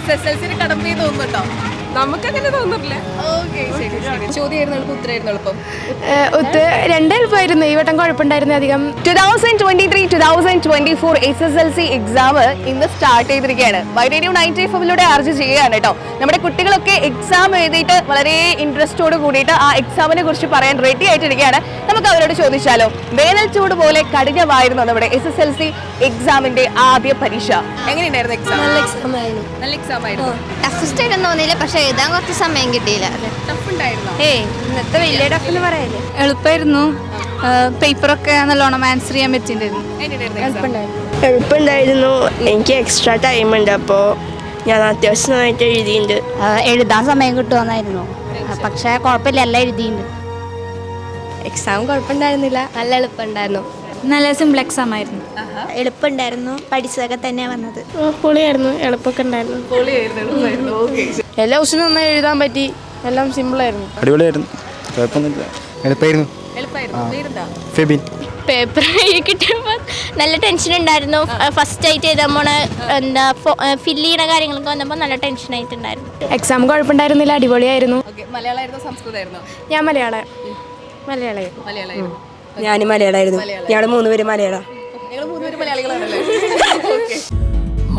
S S L സിന് കടമ്പേ തോന്നുന്നുണ്ടോ നമുക്കങ്ങനെ എളുപ്പം. ഒത്ത് രണ്ട് എളുപ്പമായിരുന്നു ഈ വട്ടം കുഴപ്പമുണ്ടായിരുന്നു അധികം. Two thousand twenty three two thousand twenty four S S L C exam ഇന്ന് സ്റ്റാർട്ട് ചെയ്തിരിക്കുകയാണ്. വൈറ്റേനിയം നയന്റി ഫോമിലൂടെ ആർജ് ചെയ്യുകയാണ് കേട്ടോ. നമ്മുടെ കുട്ടികളൊക്കെ എക്സാം എഴുതിയിട്ട് വളരെ ഇൻട്രസ്റ്റോട് കൂടിയിട്ട് ആ എക്സാമിനെ കുറിച്ച് പറയാൻ റെഡി ആയിട്ടിരിക്കുകയാണ്. നമുക്ക് അവരോട് ചോദിച്ചാലോ? വേനൽ ചൂട് പോലെ കഠിനമായിരുന്നു നമ്മുടെ എസ് എസ് എൽ സി എക്സാമിന്റെ ആദ്യ പരീക്ഷ. എങ്ങനെയുണ്ടായിരുന്നു എക്സാം നല്ല എക്സാം ആയിരുന്നു. നല്ല എക്സാം ആയിരുന്നു. ടഫസ്റ്റ് തോന്നിയില്ല പക്ഷെ എഴുതാൻ കുറച്ച് സമയം കിട്ടിയില്ല. ടഫ് ഉണ്ടായിരുന്നോ ഏയ് ഇന്നത്തെ വലിയ ടഫെന്ന് പറയല്ലേ? എളുപ്പമായിരുന്നു പേപ്പറൊക്കെ നല്ലോണം ആൻസർ ചെയ്യാൻ പറ്റിയിട്ടുണ്ടായിരുന്നു? എളുപ്പമുണ്ടായിരുന്നു. എനിക്ക് എക്സ്ട്രാ ടൈം ഉണ്ട് അപ്പോൾ ഞാൻ അത്യാവശ്യം നന്നായിട്ട് എഴുതിയിട്ടുണ്ട്. എഴുതാൻ സമയം കിട്ടുമെന്നായിരുന്നു. പക്ഷെ കുഴപ്പമില്ല എല്ലാം എഴുതിയിട്ടുണ്ട്. എക്സാം കുഴപ്പമുണ്ടായിരുന്നില്ല. നല്ല എളുപ്പമുണ്ടായിരുന്നു. നല്ല സിമ്പിൾ എക്സാം ആയിരുന്നു. എളുപ്പമുണ്ടായിരുന്നു. പഠിച്ചതൊക്കെ തന്നെ വന്നത്. പൊളിയായിരുന്നു. എളുപ്പമൊക്കെ ഉണ്ടായിരുന്നു. എല്ലാ ദിവസവും നന്നായി എഴുതാൻ പറ്റി. എല്ലാം സിമ്പിൾ ആയിരുന്നു. അടിപൊളിയായിരുന്നു. കുഴപ്പമൊന്നുമില്ല. എളുപ്പമായിരുന്നു. ഫെബിൻ. പേപ്പർ കിട്ടിയപ്പോൾ നല്ല ടെൻഷൻ ഉണ്ടായിരുന്നു. ഫസ്റ്റ് ആയിട്ട് എഴുതാൻ പോണ എന്താ ഫില്ല് ചെയ്യണ കാര്യങ്ങളൊക്കെ വന്നപ്പോൾ നല്ല ടെൻഷൻ ആയിട്ടുണ്ടായിരുന്നു. എക്സാം കുഴപ്പമുണ്ടായിരുന്നില്ല. അടിപൊളിയായിരുന്നു. മലയാളമായിരുന്നു? സംസ്കൃതമായിരുന്നു? സംസ്കൃതമായിരുന്നോ ഞാൻ മലയാളം. മലയാളം. മലയാളമായിരുന്നു. ഞാൻ മലയാളമായിരുന്നു ഞങ്ങൾ മൂന്ന് പേര് മലയാളം. മൂന്നുപേരും മലയാളികളാണല്ലേ?